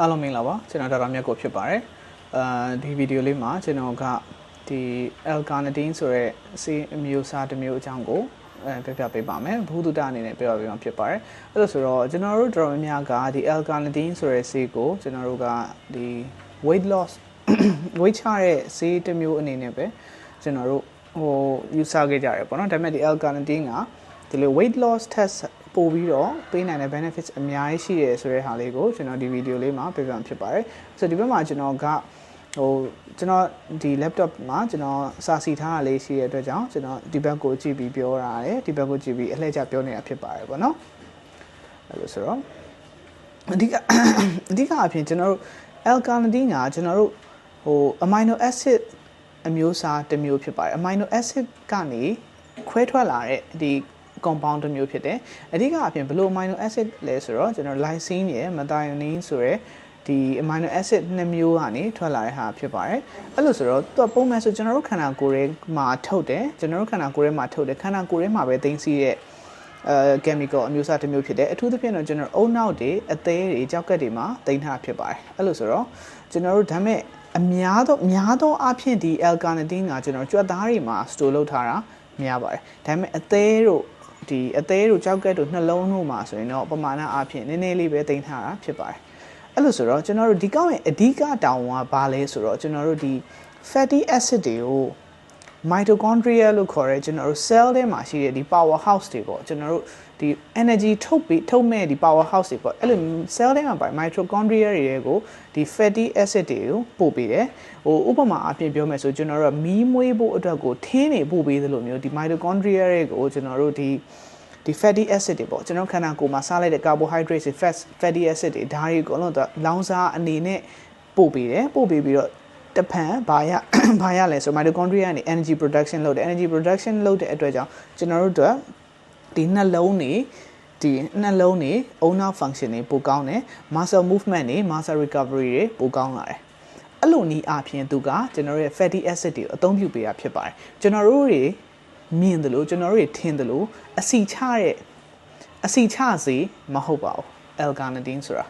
အားလုံးမင်္ဂလာပါကျွန်တော်ဒေါက်တာမြတ်ကိုဖြစ်ပါတယ်အာဒီဗီဒီယိုလေးမှာကျွန်တော်ကဒီ L carnitine ဆိုတဲ့ဆေးအမျိုးအစားတစ်မျိုးအကြောင်းကိုအဲပြပြပေးပါမယ်ဘူးတုတအနေနဲ့ပြပြပေးမှာဖြစ်ပါတယ်အဲ့လိုဆိုတော့ကျွန်တော်တို့တော်တော်များများကဒီ L carnitine ဆိုတဲ့ဆေးကိုကျွန်တော်တို့ကဒီ weight loss weight ချတဲ့ဆေးတစ်မျိုးအနေနဲ့ပဲကျွန်တော်တို့ဟို use ခဲ့ကြရတယ်ပေါ့နော်ဒါပေမဲ့ဒီ L carnitine ကဒီလို weight loss test ပို့ပြီးတော့ပေးနိုင်တဲ့ benefits အများကြီးရှိတယ်ဆိုတဲ့ဟာလေးကိုကျွန်တော်ဒီဗီဒီယိုလေးမှာပြပြဖြစ်ပါတယ်ဆိုတော့ဒီဘက်မှာကျွန်တော်ကဟိုကျွန်တော်ဒီ laptop မှာကျွန်တော်စာစီထားတာလေးရှိတဲ့အတွက်ကြောင့်ကျွန်တော်ဒီဘက်ကိုကြည့်ပြီးပြောတာတယ်ဒီဘက်ကိုကြည့်ပြီးအလှည့်ကျပြောနေတာဖြစ်ပါတယ်ပေါ့နော်အဲ့လိုဆိုတော့အဓိကအဓိကအဖြစ်ကျွန်တော်တို့ L carnitine ကကျွန်တော်တို့ဟို amino acid အမျိုးအစားတစ်မျိုးဖြစ်ပါတယ် amino acid ကနေခွဲထွက်လာတဲ့ဒီ compound တစ်မျိုးဖြစ်တယ်အဓိကအပြင်ဘယ်လို amino acid လဲဆိုတော့ကျွန်တော် lysine ရယ် methionine ဆိုရယ်ဒီ amino acid နှစ်မျိုးကနေထွက်လာတဲ့ဟာဖြစ်ပါတယ်အဲ့လိုဆိုတော့သူကပုံမှန်ဆိုကျွန်တော်တို့ခန္ဓာကိုယ်ထဲမှာထုတ်တယ်ကျွန်တော်တို့ခန္ဓာကိုယ်ထဲမှာထုတ်တယ်ခန္ဓာကိုယ်ထဲမှာပဲသိမ်းဆည်းတဲ့အဲ chemical အမျိုးအစားတစ်မျိုးဖြစ်တယ်အထူးသဖြင့်တော့ကျွန်တော်အုံနောက်တွေအသေးတွေကြောက်ကက်တွေမှာတင်ထားဖြစ်ပါတယ်အဲ့လိုဆိုတော့ကျွန်တော်တို့ဒါမဲ့အများသောများသောအားဖြင့်ဒီ L carnitine ကကျွန်တော်ကြွက်သားတွေမှာ store လုပ်ထားတာများပါတယ်ဒါပေမဲ့အသေးတို့ ဒီအသေးတို့ကြောက်ကက်တို့နှလုံးတို့မှာဆိုရင်တော့ပမာဏအားဖြင့်နည်းနည်းလေးပဲတင်ထားတာဖြစ်ပါတယ်အဲ့လိုဆိုတော့ကျွန်တော်တို့ဒီကောင်းရဲ့အဓိကတောင်းကဘာလဲဆိုတော့ကျွန်တော်တို့ဒီ fatty acid တွေကို mitochondria လို့ခေါ်ရဲကျွန်တော်တို့ cell ထဲမှာရှိတဲ့ဒီ power house တွေပေါ့ကျွန်တော်တို့ ဒီ energy ထုတ်ပြီးထုတ်မဲ့ဒီ power house တွေပေါ့အဲ့လို cell ထဲမှာပါ mitochondria တွေကိုဒီ fatty acid တွေကိုပို့ပေးတယ်ဟိုဥပမာအပြင်ပြောမယ်ဆိုကျွန်တော်တို့မီးမွေးဖို့အတွက်ကိုထင်းနေပို့ပေးသလိုမျိုးဒီ mitochondria တွေကိုကျွန်တော်တို့ဒီဒီ fatty acid တွေပေါ့ကျွန်တော်ခန္ဓာကိုယ်မှာစားလိုက်တဲ့ carbohydrates တွေ fat fatty acid တွေဒါတွေအကုန်လုံးတော့လောင်စာအနေနဲ့ပို့ပေးတယ်ပို့ပေးပြီးတော့တဖန်ဘာရဘာရလဲဆို mitochondria ကနေ energy production လုပ်တယ် energy production လုပ်တဲ့အတွက်ကြောင့်ကျွန်တော်တို့တို့ ဒီနှလုံးနေဒီနှလုံးနေ owner function တွေပိုကောင်းတယ် muscle movement တွေ muscle recovery တွေပိုကောင်းလာတယ်အဲ့လိုနီးအပြင်သူကကျွန်တော်တို့ရဲ့ fatty acid တွေကိုအသုံးပြုပေးတာဖြစ်ပါတယ်ကျွန်တော်တို့တွေမြင်တယ်လို့ကျွန်တော်တို့တွေထင်တယ်လို့အစီချတဲ့အစီချစေမဟုတ်ပါဘူး L carnitine ဆိုတာ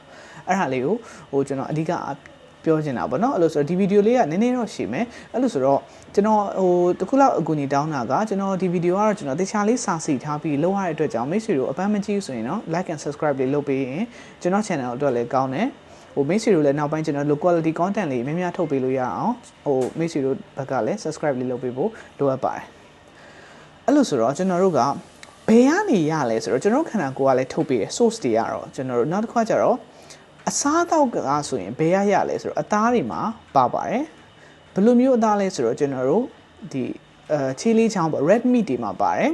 အဲ့ဒါလေးကိုဟိုကျွန်တော်အဓိက ပြောချင်တာပေါ့နော်အဲ့လိုဆိုတော့ဒီဗီဒီယိုလေးကနည်းနည်းတော့ရှည်မယ်အဲ့လိုဆိုတော့ကျွန်တော်ဟိုတခုလောက်အကူအညီတောင်းတာကကျွန်တော်ဒီဗီဒီယိုကတော့ကျွန်တော်တခြားလေးစာစီထားပြီးလုပ်ရတဲ့အတွက်ကြောင့်မိတ်ဆွေတို့အပန်းမကြည့်ဆိုရင်တော့ like and subscribe လေးလုပ်ပေးရင်ကျွန်တော် channel အတွက်လည်းကောင်းတယ်ဟိုမိတ်ဆွေတို့လည်းနောက်ပိုင်းကျွန်တော် low quality content လေးများများထုတ်ပေးလို့ရအောင်ဟိုမိတ်ဆွေတို့ဘက်ကလည်း subscribe လေးလုပ်ပေးဖို့လိုအပ်ပါတယ်အဲ့လိုဆိုတော့ကျွန်တော်တို့ကဘယ်ကနေရလဲဆိုတော့ကျွန်တော်ခန္ဓာကိုယ်ကလည်းထုတ်ပေးတယ် source တွေကတော့ကျွန်တော်တို့နောက်တစ်ခါကျတော့ အစားအသောက်ကဆိုရင်ဘယ်ရရလဲဆိုတော့အသားတွေမှာပါပါတယ်ဘယ်လိုမျိုးအသားလဲဆိုတော့ကျွန်တော်တို့ဒီအဲချီလီချောင်းပေါ့ red meat တွေမှာပါတယ်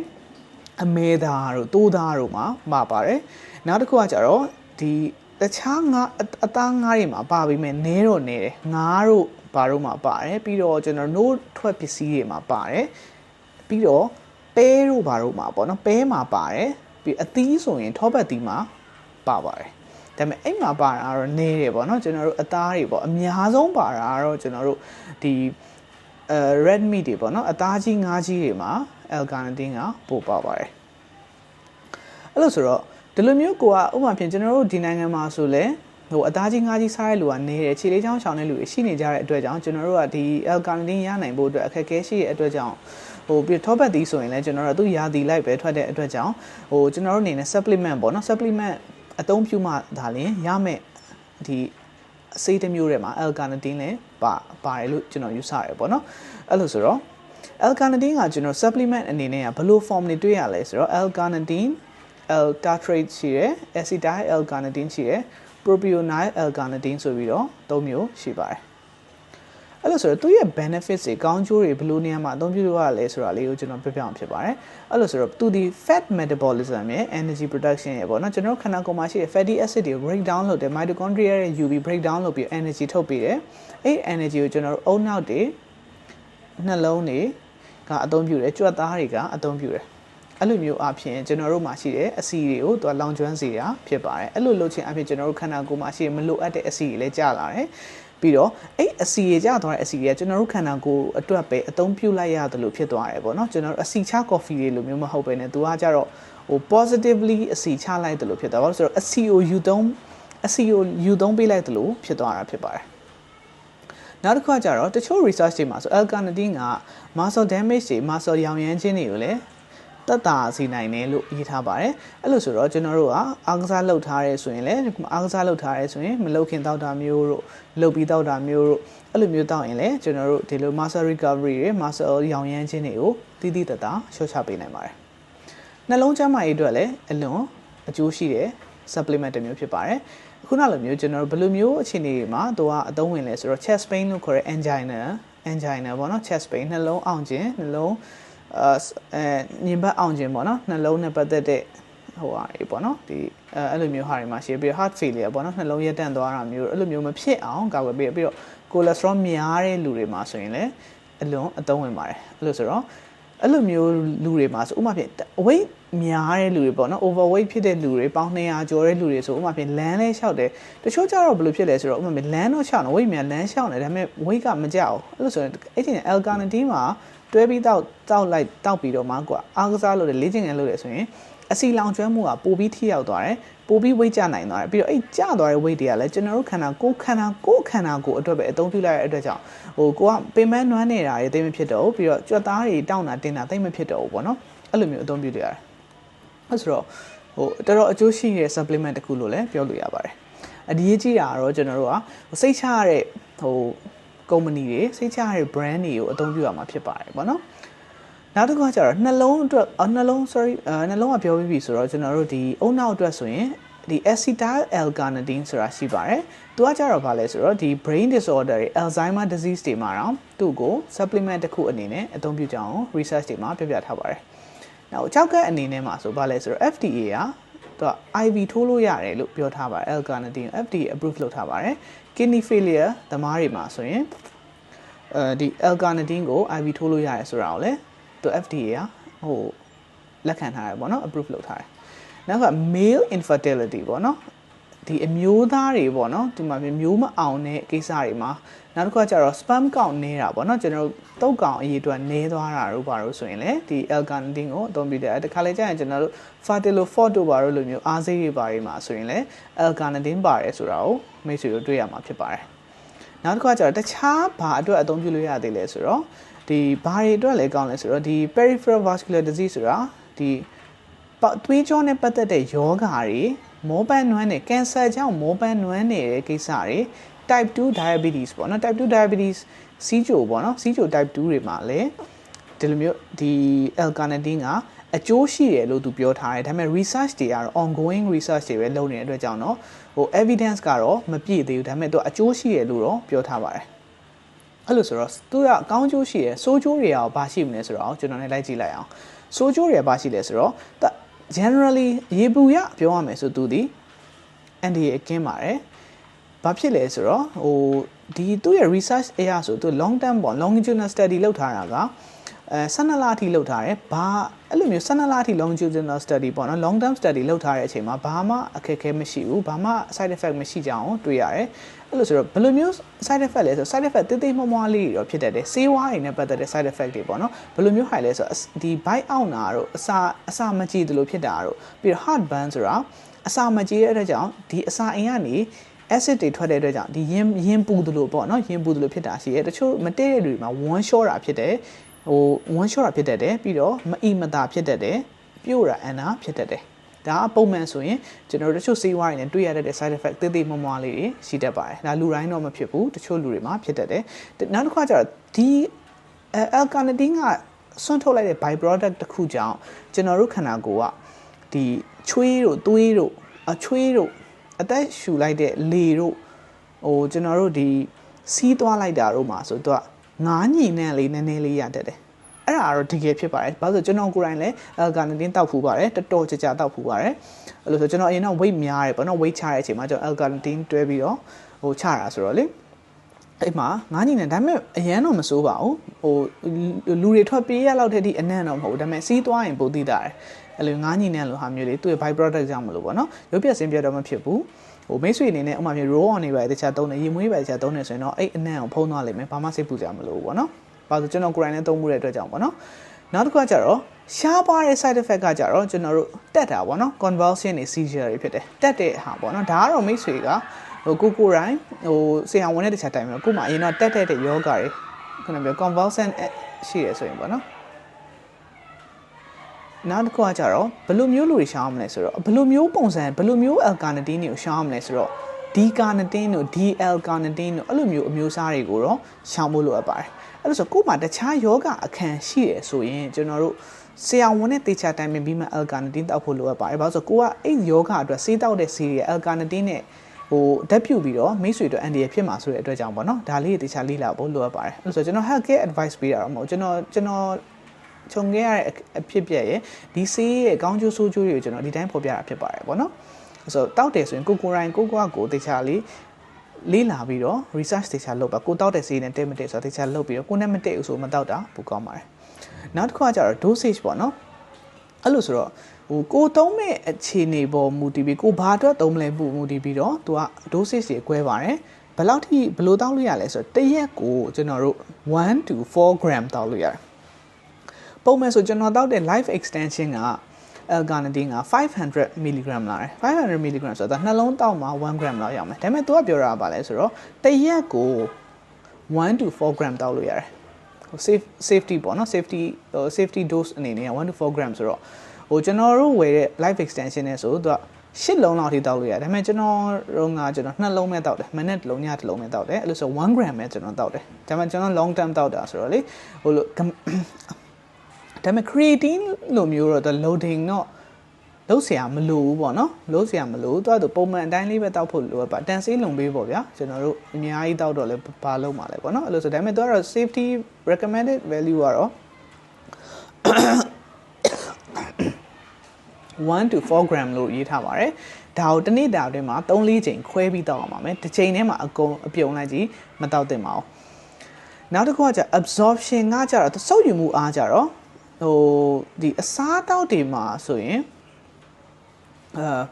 အမဲသားတို့တိုးသားတို့မှာမှာပါတယ်နောက်တစ်ခုကကျတော့ဒီတခြားငါအသားငါးတွေမှာပါပြီးမဲ့နဲတော့နေတယ်ငါးတို့ဘာတို့မှာပါတယ်ပြီးတော့ကျွန်တော် note ထွက်ပစ္စည်းတွေမှာပါတယ်ပြီးတော့ပဲတို့ဘာတို့မှာပေါ့နော်ပဲမှာပါတယ်ပြီးအသီးဆိုရင်ထောပတ်သီးမှာပါပါတယ် ဒါပေမဲ့အဲ့မှာပါတာကတော့နေတယ်ပေါ့နော်ကျွန်တော်တို့အသားတွေပေါ့အများဆုံးပါတာကတော့ကျွန်တော်တို့ဒီအဲ red meat တွေပေါ့နော်အသားကြီးငါးကြီးတွေမှာ L carnitine ကပို့ပါပါတယ်အဲ့လိုဆိုတော့ဒီလိုမျိုးကိုကဥပမာဖြင့်ကျွန်တော်တို့ဒီနိုင်ငံမှာဆိုလဲဟိုအသားကြီးငါးကြီးစားတဲ့လူကနေတယ်ခြေလေးချောင်းရှောင်းတဲ့လူတွေရှိနေကြတဲ့အတွက်ကြောင့်ကျွန်တော်တို့ကဒီ L carnitine ရနိုင်ဖို့အတွက်အခက်အခဲရှိတဲ့အတွက်ကြောင့်ဟိုပြီးထောပတ်သီးဆိုရင်လည်းကျွန်တော်တို့သူရာသီလိုက်ပဲထွက်တဲ့အတွက်ကြောင့်ဟိုကျွန်တော်တို့အနေနဲ့ supplement ပေါ့နော် supplement အသုံးပြုမှဒါလင်ရမယ်ဒီအစေးတစ်မျိုးထဲမှာ L carnitine လည်းပါပါတယ်လို့ကျွန်တော်ယူဆရတယ်ပေါ့နော်အဲ့လိုဆိုတော့ L carnitine ကကျွန်တော် supplement အနေနဲ့ကဘယ်လို form တွေတွေ့ရလဲဆိုတော့ L carnitine L tartrate ရှိတယ် acetyl L carnitine ရှိတယ် propionyl L carnitine ဆိုပြီးတော့၃မျိုးရှိပါတယ် အဲ့လိုဆိုတော့သူ့ရဲ့ benefits တွေကောင်းကျိုးတွေဘယ်လိုနေရာမှာအသုံးပြုလို့ရလဲဆိုတာလေးကိုကျွန်တော်ပြောပြအောင်ဖြစ်ပါတယ်အဲ့လိုဆိုတော့သူဒီ fat metabolism ရဲ့ energy production ရဲ့ပေါ့နော်ကျွန်တော်ခန္ဓာကိုယ်မှာရှိတဲ့ fatty acid တွေ break down လုပ်တယ် mitochondria ရဲ့ UV break down လုပ်ပြီး energy ထုတ်ပေးတယ်အဲ့ energy ကိုကျွန်တော်တို့အုံနောက်တွေနှလုံးတွေကအသုံးပြုတယ်ကြွက်သားတွေကအသုံးပြုတယ်အဲ့လိုမျိုးအဖြစ်ကျွန်တော်တို့မှာရှိတဲ့အဆီတွေကိုသူကလောင်ကျွမ်းစေတာဖြစ်ပါတယ်အဲ့လိုလုပ်ခြင်းအဖြစ်ကျွန်တော်တို့ခန္ဓာကိုယ်မှာရှိတဲ့မလိုအပ်တဲ့အဆီတွေလည်းကျလာတယ် ပြီးတော့အဲ့အစီရကြသွားတဲ့အစီတွေကကျွန်တော်တို့ခန္ဓာကိုယ်အတွက်ပဲအသုံးပြုလိုက်ရတယ်လို့ဖြစ်သွားတယ်ပေါ့နော်ကျွန်တော်တို့အစီချ coffee တွေလိုမျိုးမဟုတ်ပဲねသူကကြတော့ဟို positively အစီချလိုက်တယ်လို့ဖြစ်သွားပါလို့ဆိုတော့အစီကိုယူသုံးအစီကိုယူသုံးပေးလိုက်သလိုဖြစ်သွားတာဖြစ်ပါတယ်နောက်တစ်ခါကျတော့တချို့ research တွေမှာဆို L-carnitine က muscle damage တွေ muscle ရောင်ရမ်းခြင်းတွေကိုလည်း တက်တာစီနိုင်တယ်လို့ရေးထားပါတယ်အဲ့လိုဆိုတော့ကျွန်တော်တို့ကအားကစားလုပ်ထားရဲဆိုရင်လည်းအားကစားလုပ်ထားရဲဆိုရင်မလုပ်ခင်တောက်တာမျိုးတို့လုပ်ပြီးတောက်တာမျိုးတို့အဲ့လိုမျိုးတောက်ရင်လည်းကျွန်တော်တို့ဒီလို muscle recovery တွေ muscle ရောင်ရမ်းခြင်းတွေကိုတည်တည်တတာရှော့ချပေးနိုင်ပါတယ်နှလုံးကျန်းမာရေးအတွက်လည်းအလွန်အကျိုးရှိတဲ့ supplement တစ်မျိုးဖြစ်ပါတယ်ခုနလိုမျိုးကျွန်တော်တို့ဘယ်လိုမျိုးအခြေအနေတွေမှာသူကအသုံးဝင်လဲဆိုတော့ chest pain လို့ခေါ်တဲ့ angina angina ပေါ့နော် chest pain နှလုံးအောင်ခြင်းနှလုံး အဲညင်ဘတ်အောင်ခြင်းပေါ့နော်နှလုံးနဲ့ပတ်သက်တဲ့ဟိုဟာတွေပေါ့နော်ဒီအဲအဲ့လိုမျိုးဟာတွေမှာရှိပြီး heart failure ပေါ့နော်နှလုံးရက်တန့်သွားတာမျိုးအဲ့လိုမျိုးမဖြစ်အောင်ကာကွယ်ပေးပြီးတော့ cholesterol များတဲ့လူတွေမှာဆိုရင်လည်းအလွန်အသုံးဝင်ပါတယ်အဲ့လိုဆိုတော့အဲ့လိုမျိုးလူတွေမှာဆိုဥပမာဖြင့် weight များတဲ့လူတွေပေါ့နော် overweight ဖြစ်တဲ့လူတွေပေါင်း200ကျော်တဲ့လူတွေဆိုဥပမာဖြင့်လမ်းလဲလျှောက်တယ်တချို့ကျတော့ဘယ်လိုဖြစ်လဲဆိုတော့ဥပမာဖြင့်လမ်းတော့လျှောက်တယ် weight များလမ်းလျှောက်တယ်ဒါပေမဲ့ weight ကမကြောက်ဘူးအဲ့လိုဆိုရင်အဲ့ဒီ L-carnitine မှာ တွဲပြီးတောက်တောက်လိုက်တောက်ပြီးတော့မှကွာအားကစားလုပ်တယ်လေ့ကျင့်ငယ်လုပ်တယ်ဆိုရင်အစီလောင်ကျွမ်းမှုကပိုပြီးထိရောက်သွားတယ်ပိုပြီး weight ကျနိုင်သွားတယ်ပြီးတော့အဲ့ကျသွားတဲ့ weight တွေကလည်းကျွန်တော်တို့ခန္ဓာကိုယ်ခန္ဓာကိုယ်ခန္ဓာကိုယ်အတွက်ပဲအသုံးပြုလိုက်တဲ့အတွက်ကြောင့်ဟိုကိုကပင်မနွမ်းနေတာတွေသိမဖြစ်တော့ဘူးပြီးတော့ကြွက်သားတွေတောင်းတာတင်တာသိမဖြစ်တော့ဘူးပေါ့နော်အဲ့လိုမျိုးအသုံးပြုရတယ်အဲ့ဆိုတော့ဟိုတော်တော်အကျိုးရှိတဲ့ supplement တစ်ခုလို့လည်းပြောလို့ရပါတယ်အဒီရေးကြီးတာကတော့ကျွန်တော်တို့ကစိတ်ချရတဲ့ဟို ကုမ္ပဏီတွေစိတ်ချရတဲ့ brand တွေကိုအသုံးပြုရမှာဖြစ်ပါတယ်ပေါ့နော်နောက်တစ်ခါကျတော့နှလုံးအတွက်နှလုံး sorry နှလုံးကပြောပြီးပြီဆိုတော့ကျွန်တော်တို့ဒီအုံနောက်အတွက်ဆိုရင်ဒီ acetyl L-carnitine ဆိုတာရှိပါတယ်။သူကကြတော့ဗာလဲဆိုတော့ဒီ brain disorder တွေ Alzheimer disease တွေမှာတော့သူ့ကို supplement တစ်ခုအနေနဲ့အသုံးပြုကြအောင် research တွေမှာပြပြထားပါတယ်။နောက်ကြောက်ကက်အနေနဲ့မှာဆိုဗာလဲဆိုတော့ FDA က သူက IV ထိုးလို့ရတယ်လို့ပြောထားပါတယ် L-carnitine FDA approve လုပ်ထားပါတယ်။ kidney failure သမားတွေမှာဆိုရင်အဲဒီ L-carnitine ကို IV ထိုးလို့ရတယ်ဆိုတာကိုလည်းသူ FDA ကဟိုလက်ခံထားတယ်ပေါ့နော် approve လုပ်ထားတယ်နောက်က male infertility ပေါ့နော် ဒီအမျိုးသားတွေပေါ့နော်ဒီမှာမျိုးမအောင်တဲ့ကိစ္စတွေမှာနောက်တစ်ခုကကျတော့ sperm count နေတာပေါ့နော်ကျွန်တော်တို့တုတ်ကောင်အရေးအတွက်နည်းသွားတာတို့ပါလို့ဆိုရင်လည်းဒီ L-carnitine ကိုအသုံးပြုတယ်တခါလေကျရင်ကျွန်တော်တို့ fertilo fort တို့ပါလို့လိုမျိုးအားစိတ်တွေပါတွေမှာဆိုရင်လည်း L-carnitine ပါတယ်ဆိုတာကိုမိတ်ဆွေတို့တွေ့ရမှာဖြစ်ပါတယ်နောက်တစ်ခုကကျတော့တခြားဘာအတွက်အသုံးပြုလို့ရသေးလဲဆိုတော့ဒီဘာတွေအတွက်လဲကောင်းလဲဆိုတော့ဒီ peripheral vascular disease ဆိုတာဒီသွေးကြောနဲ့ပတ်သက်တဲ့ယောဂါတွေ မောပန်းနွမ်းတဲ့ကင်ဆာကြောင့်မောပန်းနွမ်းနေတဲ့ကိစ္စတွေ type 2 diabetes ပေါ့နော် type 2 diabetes စီးချိုပေါ့နော်စီးချို type 2တွေမှာလည်းဒီလိုမျိုးဒီ L-carnitine ကအကျိုးရှိတယ်လို့သူပြောထားတယ်ဒါပေမဲ့ research တွေကတော့ ongoing research တွေပဲလုပ်နေတဲ့အတွက်ကြောင့်တော့ဟို evidence ကတော့မပြည့်သေးဘူးဒါပေမဲ့သူအကျိုးရှိတယ်လို့တော့ပြောထားပါတယ်အဲ့လိုဆိုတော့သူကအကောင်းကျိုးရှိတယ်ဆိုးကျိုးတွေရောဘာရှိမလဲဆိုတော့ကျွန်တော်လည်းလိုက်ကြည့်လိုက်အောင်ဆိုးကျိုးတွေဘာရှိလဲဆိုတော့ generally ရေပူရပြောရမယ်ဆိုသူဒီအန်ဒီအကင်းပါတယ်ဘာဖြစ်လဲဆိုတော့ဟိုဒီသူ့ရဲ့ research အရာဆိုသူ long term ပေါ့ longitudinal study လုပ်ထားတာက အဲ12လအထိလုပ်ထားတယ်ဘာအဲ့လိုမျိုး12လအထိ longitudinal study ပေါ့နော် long term study လုပ်ထားတဲ့အချိန်မှာဘာမှအခက်အခဲမရှိဘူးဘာမှ side effect မရှိကြအောင်တွေ့ရတယ်အဲ့လိုဆိုတော့ဘယ်လိုမျိုး side effect လဲဆို side effect တိတိမွှားမွှားလေးတွေတော့ဖြစ်တတ်တယ်ဆေးဝါးတွေနဲ့ပတ်သက်တဲ့ side effect တွေပေါ့နော်ဘယ်လိုမျိုးဟိုင်လဲဆိုဒီ bite out နာတို့အစာအစာမကြည့်တယ်လို့ဖြစ်တာတို့ပြီးတော့ heart burn ဆိုတာအစာမကြည့်တဲ့အတွက်ကြောင့်ဒီအစာအိမ်ကနေ acid တွေထွက်တဲ့အတွက်ကြောင့်ဒီရင်ရင်ပူတယ်လို့ပေါ့နော်ရင်ပူတယ်လို့ဖြစ်တာရှိတယ်တချို့မတည့်တဲ့လူတွေမှာဝမ်းလျှောတာဖြစ်တယ် ဟိုဝမ်းလျှောတာဖြစ်တတ်တယ်ပြီးတော့မအီမတာဖြစ်တတ်တယ်ပြို့တာအန်နာဖြစ်တတ်တယ်ဒါကပုံမှန်ဆိုရင်ကျွန်တော်တို့တချို့ဆေးဝါးတွေနဲ့တွေ့ရတဲ့ side effect သေးသေးမွှားမွှားလေးတွေရှိတတ်ပါတယ်ဒါလူတိုင်းတော့မဖြစ်ဘူးတချို့လူတွေမှာဖြစ်တတ်တယ်နောက်တစ်ခါကျတော့ဒီ L-carnitine ကဆွန့်ထုတ်လိုက်တဲ့ by product တစ်ခုကြောင့်ကျွန်တော်တို့ခန္ဓာကိုယ်ကဒီချွေးတို့သွေးတို့အချွေးတို့အသက်ရှူလိုက်တဲ့လေတို့ဟိုကျွန်တော်တို့ဒီစီးသွားလိုက်တာတို့မှာဆိုတော့ ငားညီနဲ့လေးနည်းနည်းလေးရတတ်တယ်အဲ့ဒါကတော့တကယ်ဖြစ်ပါတယ်ဘာလို့ဆိုကျွန်တော်ကိုယ်တိုင်လည်း L-carnitine တောက်ဖူးပါတယ်တော်တော်ကြာကြာတောက်ဖူးပါတယ်အဲ့လိုဆိုကျွန်တော်အရင်တော့ weight များတယ်ပေါ့နော် weight ချတဲ့အချိန်မှာကျွန်တော် L-carnitine တွဲပြီးတော့ဟိုချတာဆိုတော့လေအဲ့မှာငါးညီနေဒါပေမဲ့အရန်တော့မစိုးပါဘူးဟိုလူတွေထွက်ပြေးရလောက်တဲ့အထိအနံ့တော့မဟုတ်ဘူးဒါပေမဲ့စီးသွားရင်ပိုသိတာတယ်အဲ့လိုငါးညီနေလို့ဟာမျိုးလေးသူ့ရဲ့ by product ကြောင့်မလို့ပေါ့နော်ရုပ်ပြစင်းပြတော့မဖြစ်ဘူးဟို မိတ်ဆွေအနေနဲ့ဥမာမျိုး raw on နေပါတခြားသုံးတယ်ရေမွေးပါတခြားသုံးတယ်ဆိုရင်တော့အဲ့အနံ့ကိုဖုံးသွားလိမ့်မယ်ဘာမှစိတ်ပူကြမလို့ပေါ့နော်။ဘာလို့ကျွန်တော်ကိုယ်တိုင်လည်းသုံးမှုတဲ့အတွက်ကြောင့်ပေါ့နော်။ဒနောက်တစ်ခုကကြတော့ရှားပါတဲ့ side effect ကကြတော့ကျွန်တော်တို့တက်တာပေါ့နော် convulsion တွေ seizure တွေဖြစ်တယ်တက်တဲ့ဟာပေါ့နော်ဒါကတော့မိတ်ဆွေကဟိုကိုကိုရိုင်းဟိုဆရာဝန်နဲ့တခြားတိုင်မျိုးကိုမှအရင်တော့တက်တဲ့တဲ့ယောဂတွေခုနပြော convulsion ရှိရဆိုရင်ပေါ့နော် နောက်တစ်ခုကကြတော့ဘယ်လိုမျိုးလူတွေရှားအောင်မလဲဆိုတော့ဘယ်လိုမျိုးပုံစံဘယ်လိုမျိုး alkanetin တွေကိုရှားအောင်မလဲဆိုတော့ဒီကာနတင်းတို့ DL ကာနတင်းတို့အဲ့လိုမျိုးအမျိုးအစားတွေကိုတော့ရှောင်ဖို့လိုအပ်ပါတယ်အဲ့လိုဆိုကို့မှာတခြားယောဂအခန်းရှိတယ်ဆိုရင်ကျွန်တော်တို့ဆရာဝန်နဲ့တေချာတိုင်ပင်ပြီးမှ L ကာနတင်းတောက်ဖို့လိုအပ်ပါတယ်ဘာလို့ဆိုကိုကအဲ့ယောဂအတွက်ဆေးတောက်တဲ့ဆေးတွေ L ကာနတင်းနဲ့ဟိုဓာတ်ပြုတ်ပြီးတော့မိတ်ဆွေတို့အန်ဒီရဖြစ်မှာဆိုတဲ့အတွက်ကြောင့်ပေါ့နော်ဒါလေးတေချာလေ့လာဖို့လိုအပ်ပါတယ်အဲ့လိုဆိုကျွန်တော် health care advice ပေးတာတော့မဟုတ်ကျွန်တော်ကျွန်တော် ခြုံခဲ့ရတဲ့အဖြစ်ပြက်ရဲ့ဒီဆေးရဲ့အကောင်းကျိုးဆိုးကျိုးတွေကိုကျွန်တော်ဒီတိုင်းဖော်ပြတာဖြစ်ပါတယ်ပေါ့နော်ဆိုတော့တောက်တယ်ဆိုရင်ကိုကိုရိုင်းကိုကွာကိုတေချာလေးလေးလာပြီးတော့ research တေချာလုပ်ပါကိုတောက်တဲ့ဆေးနဲ့တဲမတဲဆိုတော့တေချာလုပ်ပြီးတော့ကိုနဲ့မတဲဘူးဆိုမတောက်တာပိုကောင်းပါတယ်နောက်တစ်ခုကကျတော့ dosage ပေါ့နော်အဲ့လိုဆိုတော့ဟိုကိုသုံးမဲ့အခြေအနေပေါ်မူတည်ပြီးကိုဘာအတွက်သုံးမလဲမှုမူတည်ပြီးတော့သူက dosage တွေ꿰ပါတယ်ဘယ်လောက်ထိဘယ်လိုတောက်လို့ရလဲဆိုတော့တရက်ကိုကျွန်တော်တို့1 to 4 gram တောက်လို့ရတယ် ပုံမှန်ဆိုကျွန်တော်တောက်တဲ့ life extension က L-carnitine က500 mg လာတယ်500 mg ဆိုတော့နှလုံးတောက်မှာ1 gram လောက်ရောက်မယ်ဒါပေမဲ့သူကပြောတာပါလဲဆိုတော့တရက်ကို1 to 4 gram တောက်လို့ရတယ် safe safety ပေါ့နော် safety safety dose အနေနဲ့1 to 4 gram ဆိုတော့ဟိုကျွန်တော်တို့ဝယ်တဲ့ life extension နဲ့ဆိုတော့ရှစ်လုံးလောက်ထိတောက်လို့ရတယ်ဒါပေမဲ့ကျွန်တော်တို့ကကျွန်တော်နှစ်လုံးပဲတောက်တယ်မနေ့တစ်လုံးညတစ်လုံးပဲတောက်တယ်အဲ့လိုဆို1 gram ပဲကျွန်တော်တောက်တယ်ဒါပေမဲ့ကျွန်တော် long term တောက်တာဆိုတော့လေဟိုလို ဒါပေမဲ့ creatine လိုမျိုးတော့ loading တော့လုံးเสียမလို့ဘူးပေါ့နော်လုံးเสียမလို့သူကသူပုံမှန်အတိုင်းလေးပဲတောက်ဖို့လိုပါတန်ဆေးလုံပေးပေါ့ဗျာကျွန်တော်တို့အများကြီးတောက်တော့လဲဘာလုံးမှာလဲပေါ့နော်အဲ့လိုဆိုဒါပေမဲ့သူကတော့ safety recommended value ကတော့1 to 4 gram လို့ရေးထားပါတယ်ဒါကိုတစ်နေ့တာအတွင်းမှာ3-4ချိန်ခွဲပြီးတောက်အောင်ပါမယ်တစ်ချိန်ထဲမှာအကုန်အပြုံလိုက်ကြီးမတောက်သင့်ပါဘူးနောက်တစ်ခုကကျ absorption ကကျတော့စုပ်ယူမှုအားကြတော့ ဟိုဒီအစားတောက်တွေမှာဆိုရင်အာ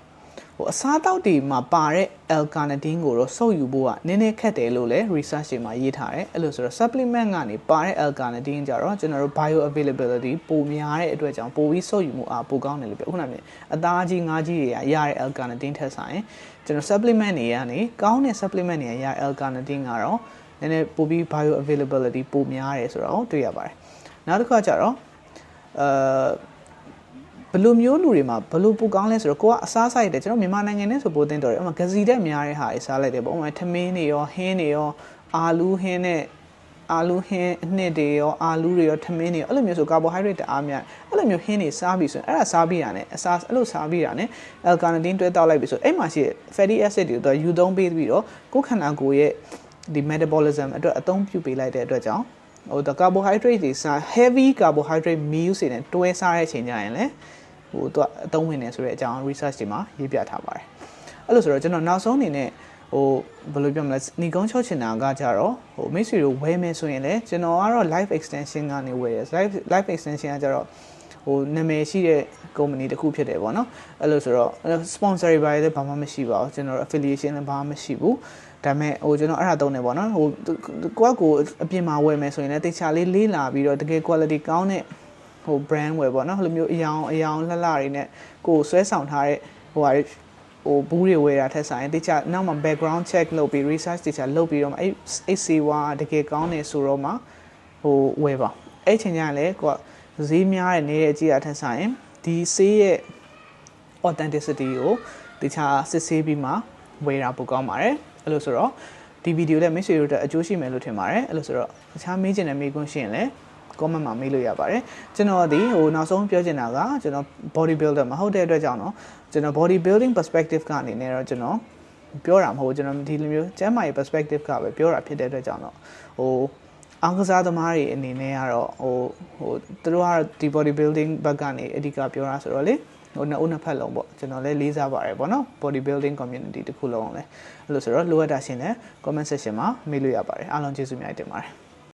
ဟိုအစားတောက်တွေမှာပါတဲ့ L-carnitine ကိုတော့စုပ်ယူဖို့ကနည်းနည်းခက်တယ်လို့လည်း research တွေမှာရေးထားတယ်အဲ့လိုဆိုတော့ supplement ကနေပါတဲ့ L-carnitine ကြတော့ကျွန်တော်တို့ bio availability ပိုများတဲ့အတွက်ကြောင့်ပိုပြီးစုပ်ယူမှုအားပိုကောင်းတယ်လို့ပြောခုနကအသားကြီးငါးကြီးတွေကရတဲ့ L-carnitine ထက်ဆိုင်ကျွန်တော် supplement တွေကနေကောင်းတဲ့ supplement တွေရ L-carnitine ကတော့နည်းနည်းပိုပြီး bio availability ပိုများတယ်ဆိုတော့တွေ့ရပါတယ်နောက်တစ်ခါကျတော့ အာဘယ်လိုမျိုးလူတွေမှာဘယ်လိုပူကောင်းလဲဆိုတော့ကိုကအစားဆိုင်တယ်ကျွန်တော်မြန်မာနိုင်ငံနဲ့ဆိုပိုတင်တော်တယ်ဥပမာဂစီတက်များတဲ့ဟာတွေစားလိုက်တယ်ပေါ့ဥပမာထမင်းတွေရောဟင်းတွေရောအာလူးဟင်းနဲ့အာလူးဟင်းအနှစ်တွေရောအာလူးတွေရောထမင်းတွေရောအဲ့လိုမျိုးဆိုကာဘိုဟိုက်ဒရိတ်တအားများအဲ့လိုမျိုးဟင်းတွေစားပြီးဆိုရင်အဲ့ဒါစားပြီးတာ ਨੇ အစားအဲ့လိုစားပြီးတာ ਨੇ အယ်ကာနတင်းတွဲတောက်လိုက်ပြီဆိုအဲ့မှာရှိတဲ့ fatty acid တွေတော့ယူသုံးပေးပြီးတော့ကိုယ်ခန္ဓာကိုယ်ရဲ့ဒီ metabolism အတွက်အသုံးပြုပေးလိုက်တဲ့အတွက်ကြောင့် ဟို the carbohydrate တွေစား heavy carbohydrate meals တွေနဲ့တွဲစားတဲ့အချိန်ကြရင်လည်းဟိုသူအသုံးဝင်နေဆိုတဲ့အကြောင်း research တွေမှာရေးပြထားပါတယ်အဲ့လိုဆိုတော့ကျွန်တော်နောက်ဆုံးအနေနဲ့ဟိုဘယ်လိုပြောမလဲညီကုန်းချောချင်တာကကြတော့ဟိုမိတ်ဆွေတို့ဝယ်မယ်ဆိုရင်လည်းကျွန်တော်ကတော့ live extension ကနေဝယ်ရ live live extension ကကြတော့ဟိုနာမည်ရှိတဲ့ company တစ်ခုဖြစ်တယ်ပေါ့နော်အဲ့လိုဆိုတော့ sponsor တွေပါလည်းဘာမှမရှိပါဘူးကျွန်တော် affiliation လည်းဘာမှမရှိဘူး ဒါပေမဲ့ဟိုကျွန်တော်အဲ့ဒါသုံးနေပေါ့နော်ဟိုကိုကကိုအပြင်မှာဝယ်မယ်ဆိုရင်လည်းတေချာလေးလေးလာပြီးတော့တကယ် quality ကောင်းတဲ့ဟို brand ဝယ်ပေါ့နော်ဟိုလိုမျိုးအယောင်အယောင်လှလှတွေနဲ့ကိုဆွဲဆောင်ထားတဲ့ဟိုဟာဟိုဘူးတွေဝယ်တာထက်ဆိုင်တေချာနောက်မှာ background check လုပ်ပြီး research တေချာလုပ်ပြီးတော့မှအဲ့အဲ့စီဝါတကယ်ကောင်းနေဆိုတော့မှဟိုဝယ်ပါအဲ့ချိန်ကျရင်လည်းကိုကဈေးများတဲ့နေတဲ့ကြည့်ရထက်ဆိုင်ဒီဆေးရဲ့ authenticity ကိုတေချာစစ်ဆေးပြီးမှဝယ်တာပိုကောင်းပါတယ် အဲ့လိုဆိုတော့ဒီဗီဒီယိုလည်းမိတ်ဆွေတို့အတွက်အကျိုးရှိမယ်လို့ထင်ပါတယ်အဲ့လိုဆိုတော့တခြားမေးချင်တဲ့မေးခွန်းရှိရင်လည်း comment မှာမေးလို့ရပါတယ်ကျွန်တော်ဒီဟိုနောက်ဆုံးပြောချင်တာကကျွန်တော် body builder မဟုတ်တဲ့အတွက်ကြောင့်တော့ကျွန်တော် body building perspective ကနေနဲ့တော့ကျွန်တော်ပြောတာမဟုတ်ကျွန်တော်ဒီလိုမျိုးကျမ်းမာရေး perspective ကပဲပြောတာဖြစ်တဲ့အတွက်ကြောင့်တော့ဟိုအောင်ကစားသမားတွေအနေနဲ့ကတော့ဟိုဟိုသူတို့ကတော့ဒီ body building ဘက်ကနေအဓိကပြောတာဆိုတော့လေ ဟိုနှစ်ဦးနှစ်ဖက်လုံးပေါ့ကျွန်တော်လည်းလေးစားပါတယ်ပေါ့နော် body building community တခုလုံးလည်းအဲ့လိုဆိုတော့လိုအပ်တာရှင်လည်း comment section မှာမေးလို့ရပါတယ်အားလုံးကျေးဇူးများတင်ပါတယ်